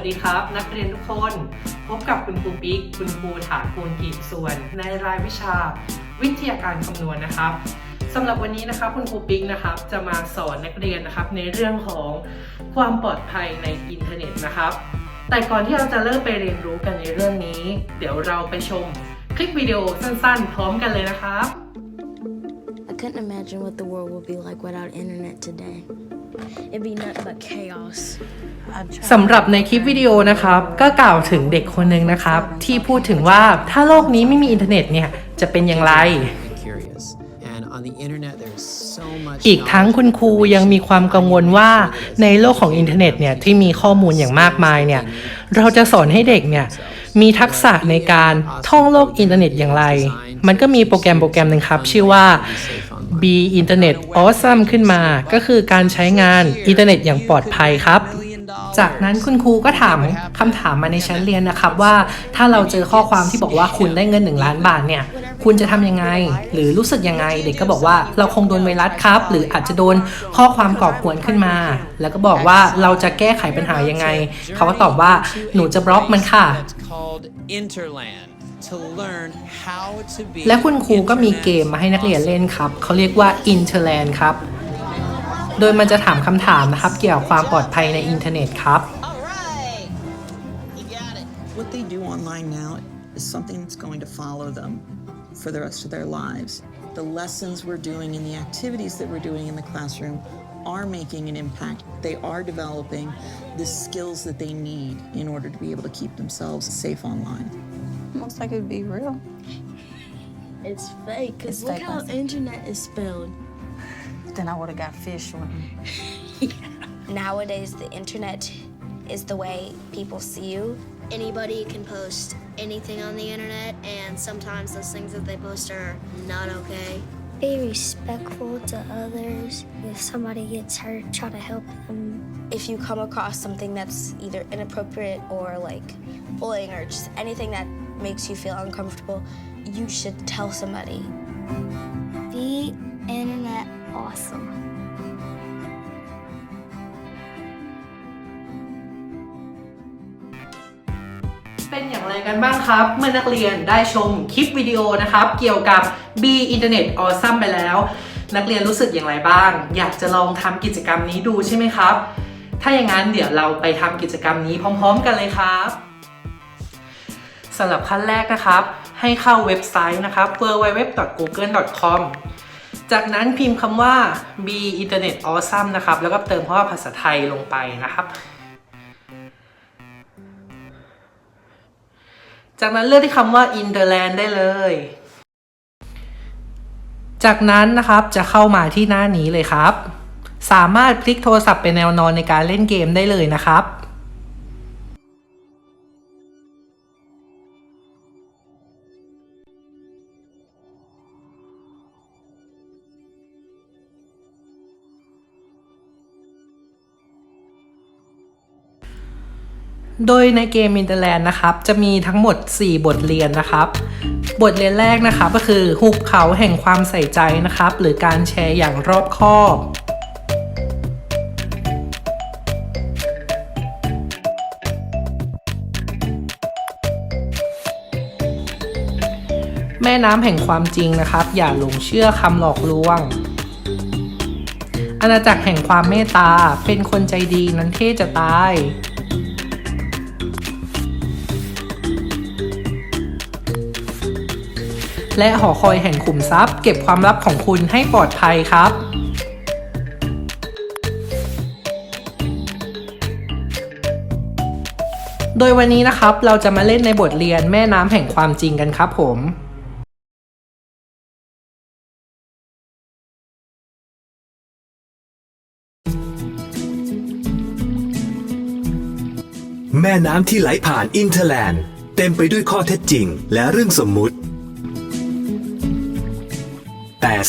วัสดีครับ นักเรียนทุกคน พบกับคุณครูปิ๊ก คุณครูฐานภูลกิจส่วน ในรายวิชาวิทยาการคำนวณนะครับสำหรับวันนี้นะครับคุณครูปิ๊กนะครับจะมาสอนนักเรียนนะครับในเรื่องของความปลอดภัยในอินเทอร์เน็ตนะครับ แต่ก่อนที่เราจะเริ่มไปเรียนรู้กันในเรื่องนี้ เดี๋ยวเราไปชมคลิปวิดีโอสั้นๆ พร้อมกันเลยนะครับ couldn't imagine what the world would be like without internet today. It'd be nothing but chaos. สำหรับในคลิปวิดีโอนะครับ ก็กล่าวถึงเด็กคนหนึ่งนะครับ ที่พูดถึงว่าถ้าโลกนี้ไม่มีอินเทอร์เน็ตเนี่ยจะเป็นอย่างไร curious. And on the internet, there's so much. อีกทั้งคุณครูยังมีความกังวลว่าในโลกของอินเทอร์เน็ตเนี่ยที่มีข้อมูลอย่างมากมายเนี่ยเราจะสอนให้เด็กเนี่ยมีทักษะในการท่องโลกอินเทอร์เน็ตอย่างไร มันก็มีโปรแกรมโปรแกรมหนึ่งครับ ชื่อว่า B Internet Awesome ขึ้นมา ก็คือการใช้งานอินเทอร์เน็ตอย่างปลอดภัยครับจากนั้นคุณครูก็ถามคำถามมาในชั้นเรียนนะครับว่าถ้าเราเจอข้อความที่บอกว่าคุณได้เงิน 1 ล้านบาทเนี่ย คุณจะทำยังไง หรือรู้สึกยังไง เด็กก็บอกว่าเราคงโดนไวรัสครับ หรืออาจจะโดนข้อความก่อกวนขึ้นมา แล้วก็บอกว่าเราจะแก้ไขปัญหายังไง เขาก็ตอบว่าหนูจะบล็อกมันค่ะ That's called Interland to learn how to be. และคุณครูก็มีเกมมาให้นักเรียนเล่นครับเขาเรียกว่า Interland ครับ โดยมันจะถามคำถามนะครับ เกี่ยวกับความปลอดภัยในอินเทอร์เน็ตครับ What they do online now is something that's going to follow them for the rest of their lives. The lessons we're doing and the activities that we're doing in the classroom are making an impact. They are developing the skills that they need in order to be able to keep themselves safe online. Looks like it'd be real. It's fake, because It's look fake, how Leslie. internet is spelled. Then I would have got fish with me. Nowadays, the internet is the way people see you. anybody can post anything on the internet, and sometimes those things that they post are not okay. Be respectful to others. If somebody gets hurt, try to help them. If you come across something that's either inappropriate or like bullying or just anything that makes you feel uncomfortable, you should tell somebody. Be internet awesome. เป็นอย่างไรกันบ้างครับ เมื่อนักเรียนได้ชมคลิปวิดีโอนะครับ เกี่ยวกับ B Internet Awesome ไปแล้ว นักเรียนรู้สึกอย่างไรบ้าง อยากจะลองทำกิจกรรมนี้ดูใช่ไหมครับ ถ้าอย่างนั้นเดี๋ยวเราไปทำกิจกรรมนี้พร้อม ๆ กันเลยครับ สำหรับขั้นแรกนะครับ ให้เข้าเว็บไซต์นะครับ www.google.com จากนั้นพิมพ์คำว่า B Internet Awesome นะครับ แล้วก็เติมคำว่าภาษาไทยลงไปนะครับ จากนั้นเลือกที่คำว่า Interland ได้เลย จากนั้นนะครับจะเข้ามาที่หน้านี้เลยครับ สามารถพลิกโทรศัพท์เป็นแนวนอนในการเล่นเกมได้เลยนะครับ โดยในเกม Interland นะครับ จะมีทั้งหมด 4 บทเรียนนะครับ บทเรียนแรกนะครับก็คือหุบเขาแห่งความใส่ใจนะครับ หรือการแชร์อย่างรอบคอบ แม่น้ำแห่งความจริงนะครับ อย่าหลงเชื่อคำหลอกลวงอาณาจักรแห่งความเมตตา เป็นคนใจดีนั้นเท่จะตาย และหอคอยแห่งขุมทรัพย์ เก็บความลับของคุณให้ปลอดภัยครับโดยวันนี้นะครับเราจะมาเล่นในบทเรียนแม่น้ำแห่งความจริงกันครับผม แม่น้ำที่ไหลผ่านอินเทอร์แลนด์ เต็มไปด้วยข้อเท็จจริงและเรื่องสมมุติ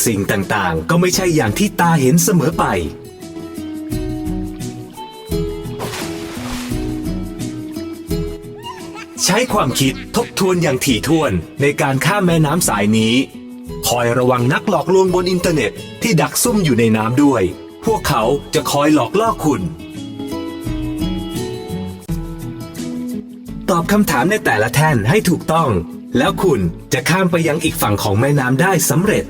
สิ่งต่างๆ ก็ไม่ใช่อย่างที่ตาเห็นเสมอไป ใช้ความคิดทบทวนอย่างถี่ถ้วนในการข้ามแม่น้ำสายนี้ คอยระวังนักหลอกลวงบนอินเทอร์เน็ตที่ดักซุ่มอยู่ในน้ำด้วย พวกเขาจะคอยหลอกล่อคุณ ตอบคำถามในแต่ละแท่นให้ถูกต้องแล้วคุณจะข้ามไปยังอีกฝั่งของแม่น้ำได้สำเร็จ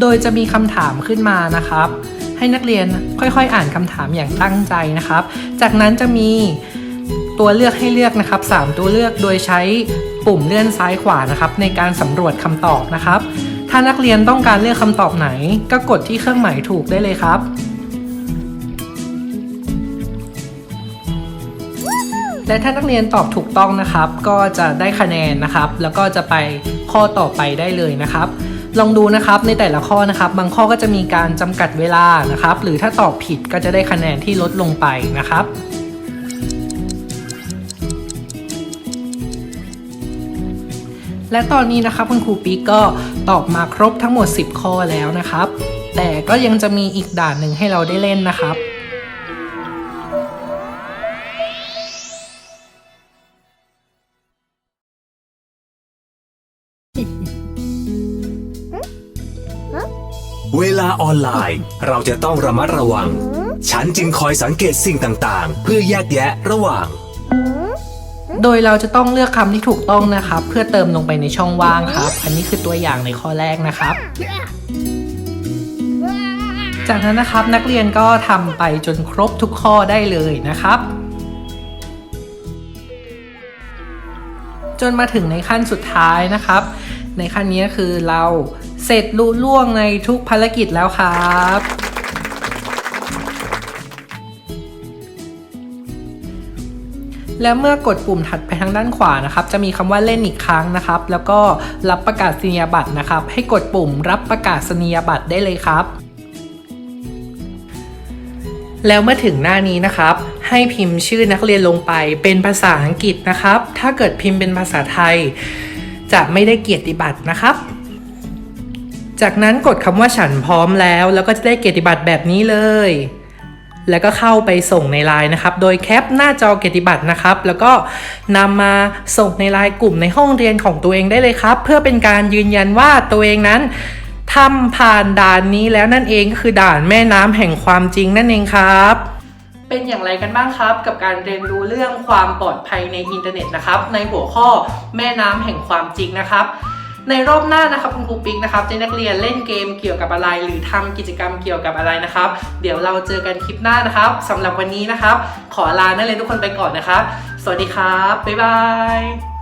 โดยจะมีคำถามขึ้นมานะครับ ให้นักเรียนค่อยๆ อ่านคำถามอย่างตั้งใจนะครับ จากนั้นจะมีตัวเลือกให้เลือกนะครับ 3 ตัวเลือกโดยใช้ปุ่มเลื่อนซ้ายขวานะครับ ในการสำรวจคำตอบนะครับ ถ้านักเรียนต้องการเลือกคำตอบไหน ก็กดที่เครื่องหมายถูกได้เลยครับและถ้านักเรียนตอบถูกต้องนะครับ ก็จะได้คะแนนนะครับ แล้วก็จะไปข้อต่อไปได้เลยนะครับ ลองดูนะครับในแต่ละข้อนะครับบางข้อก็จะมีการจำกัดเวลานะครับ หรือถ้าตอบผิดก็จะได้คะแนนที่ลดลงไปนะครับและตอนนี้นะครับคุณครูปีกก็ตอบมาครบทั้งหมด 10 ข้อแล้วนะครับ แต่ก็ยังจะมีอีกด่านหนึ่งให้เราได้เล่นนะครับ เวลาออนไลน์ เราจะต้องระมัดระวัง ฉันจึงคอยสังเกตสิ่งต่างๆ เพื่อแยกแยะระหว่าง โดยเราจะต้องเลือกคำที่ถูกต้องนะครับ เพื่อเติมลงไปในช่องว่างครับ อันนี้คือตัวอย่างในข้อแรกนะครับ จากนั้นนะครับนักเรียนก็ทำไปจนครบทุกข้อได้เลยนะครับ จนมาถึงในขั้นสุดท้ายนะครับ ในขั้นนี้คือเรา เสร็จลุล่วงในทุกภารกิจแล้วครับ แล้วเมื่อกดปุ่มถัดไปทางด้านขวานะครับ จะมีคำว่าเล่นอีกครั้งนะครับ แล้วก็รับประกาศนียบัตรนะครับ ให้กดปุ่มรับประกาศนียบัตรได้เลยครับแล้วเมื่อถึงหน้านี้นะครับ ให้พิมพ์ชื่อนักเรียนลงไปเป็นภาษาอังกฤษนะครับ ถ้าเกิดพิมพ์เป็นภาษาไทย จะไม่ได้เกียรติบัตรนะครับ จากนั้นกดคำว่าฉันพร้อมแล้ว แล้วก็จะได้เกียรติบัตรแบบนี้เลย แล้วก็เข้าไปส่งในไลน์นะครับ โดยแคปหน้าจอเกียรติบัตรนะครับ แล้วก็นำมาส่งในไลน์กลุ่มในห้องเรียนของตัวเองได้เลยครับ เพื่อเป็นการยืนยันว่าตัวเองนั้นทำผ่านด่านนี้แล้วนั่นเองก็คือด่านแม่น้ำแห่งความจริงนั่นเองครับเป็นอย่างไรกันบ้างครับ กับการเรียนรู้เรื่องความปลอดภัยในอินเทอร์เน็ตนะครับ ในหัวข้อแม่น้ำแห่งความจริงนะครับ ในรอบหน้านะครับคุณครูปิ๊กนะครับจะนักเรียนเล่นเกมเกี่ยวกับอะไร หรือทำกิจกรรมเกี่ยวกับอะไรนะครับ เดี๋ยวเราเจอกันคลิปหน้านะครับสำหรับวันนี้นะครับ ขอลานักเรียนทุกคนไปก่อนนะครับ สวัสดีครับบ๊ายบาย